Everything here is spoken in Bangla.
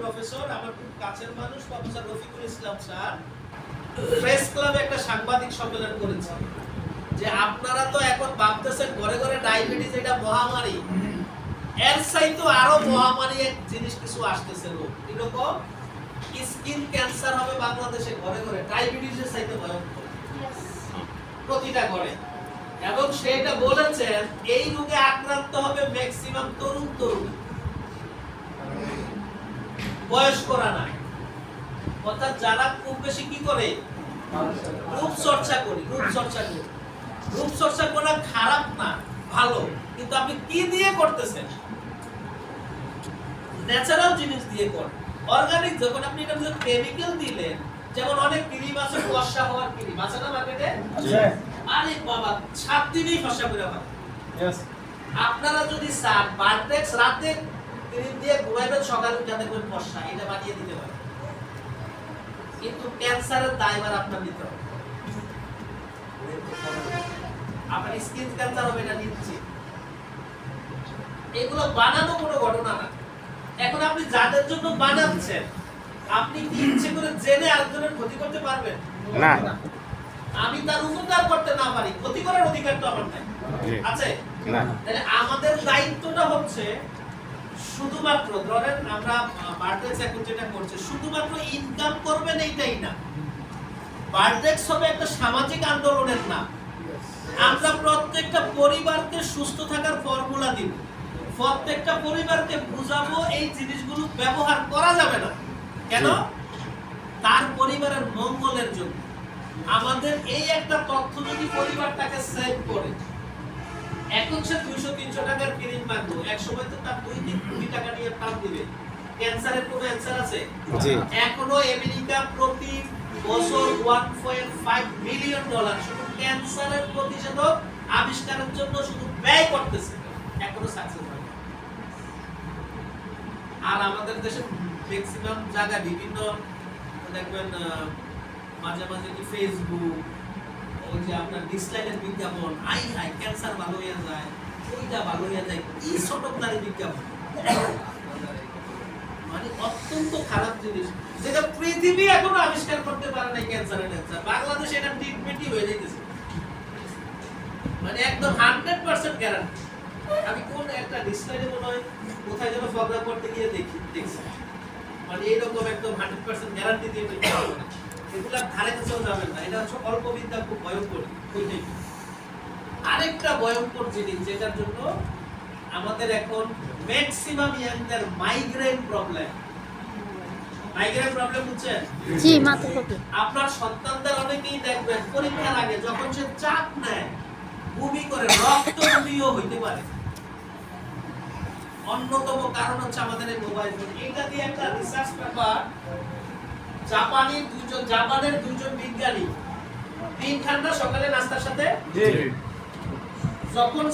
প্রফেসর, আমার খুব কাছের মানুষ professor Rafiqul Islam sir. Press ক্লাবে একটা সাংবাদিক সম্মেলন করেছে যে আপনারা তো এখন ভাবতেছেন ঘরে ঘরে ডায়াবেটিস এটা মহামারী। এর আরও মহামারী এক জিনিস কিছু আসতেছে এরকম স্কিন ক্যান্সার হবে বাংলাদেশে ঘরে ঘরে ডায়াবেটিসের ভয়ঙ্কর। প্রতিটা ঘরে। এবং সেটা বলেছেন, এই রোগে আক্রান্ত হবে ম্যাক্সিমাম তরুণ তরুণী বয়স্করা না অর্থাৎ যারা খুব বেশি কি করে? রূপ চর্চা করি রূপ চর্চা করি। রূপ চর্চা করা খারাপ না ভালো। কিন্তু আপনি কি দিয়ে করতেছেন? ন্যাচারাল জিনিস দিয়ে করেন অর্গানিক যখন আপনি এটা মধ্যে কেমিক্যাল দিলেন যেমন অনেক ক্রিম আছে ফর্সা হওয়ার ক্রিম আছে না মার্কেটে আরে বাবা সাত দিনেই ফর্সা করে আপনারা যদি চান বার্ডেক্স রাতে ক্রিম দিয়ে ঘুমাইবেন সকালে ফর্সা এটা বানিয়ে দিতে পারে কিন্তু ক্যান্সারের আপনার নিতে হবে। আপনার স্কিন ক্যান্সার হবে এটা নিচ্ছে এগুলো বানানো কোনো ঘটনা না। এখন আপনি যাদের জন্য বানাচ্ছেন আপনি কি ইচ্ছে করে জেনে আরেকজনের ক্ষতি করতে পারবেন? না। আমি তার উপকার করতে না পারি ক্ষতি করার অধিকার তো আমার নাই। আছে? না। তাহলে আমাদের দায়িত্বটা হচ্ছে শুধুমাত্র ধরেন আমরা বার্থডেস এখন যেটা করছে শুধুমাত্র ইনকাম করবেন এইটাই না। বার্থডেস হবে একটা সামাজিক আন্দোলনের নাম। আমরা প্রত্যেকটা পরিবারকে সুস্থ থাকার ফর্মুলা দিব। প্রত্যেকটা পরিবারকে বুঝাবো এই জিনিসগুলো ব্যবহার করা যাবে না। কেন? তার পরিবারের মঙ্গলের জন্য। আমাদের এই একটা তথ্য যদি পরিবারটাকে সেভ করে এখন সে দুইশো তিনশো টাকার ক্রিম মাখবো এক সময় তো তার দুই তিন কোটি টাকা নিয়ে টান দিবে। ক্যান্সারের কোনো অ্যান্সার আছে? এখনও আমেরিকা প্রতি বছর 1.5 মিলিয়ন ডলার শুধু ক্যান্সারের প্রতিষেধক আবিষ্কারের জন্য শুধু ব্যয় করতেছে। এখনও সাকসেস হয়নি। আর আমাদের দেশে ম্যাক্সিমাম জায়গা বিভিন্ন দেখবেন মাঝে মাঝে ফেসবুক ওই যে আপনার ডিসলাইনের বিজ্ঞাপন, আই হাই ক্যান্সার ভালো হয়ে যায় ওইটা ভালো হয়ে যায় কি ছোটকারী বিজ্ঞাপন। মানে অত্যন্ত খারাপ জিনিস, যেটা পৃথিবী এখনও আবিষ্কার করতে পারে নাই ক্যান্সারের ক্যান্সার বাংলাদেশে এটা ট্রিটমেন্টই হয়ে যাইতেছে। মানে একদম হান্ড্রেড পার্সেন্ট গ্যারান্টি আমি কোন একটা ডিসপ্লে মনে হয় কোথায় যেন প্রোগ্রাম করতে গিয়ে দেখি, দেখছি। মানে এইরকম একদম হান্ড্রেড পার্সেন্ট গ্যারান্টি দিয়ে না। এগুলা ধারে কাছেও যাবেন না। এটা হচ্ছে অল্প বিদ্যা খুব ভয়ঙ্কর ওইটাই আরেকটা ভয়ঙ্কর জিনিস যেটার জন্য আমাদের এখন ম্যাক্সিমাম ইয়াংদের মাইগ্রেন প্রবলেম মাইগ্রেন প্রবলেম বুঝছেন? জি মাথা কপি আপনার সন্তানদের অনেকেই দেখবেন পরীক্ষার আগে যখন সে চাপ নেয় বমি করে রক্ত বমিও হইতে পারে। অন্যতম কারণ হচ্ছে আমাদের এই মোবাইল ফোন এটা দিয়ে একটা রিসার্চ পেপার জাপানি দুজন জাপানের দুজন বিজ্ঞানী। দিন ঠান্ডা সকালে নাস্তার সাথে যখন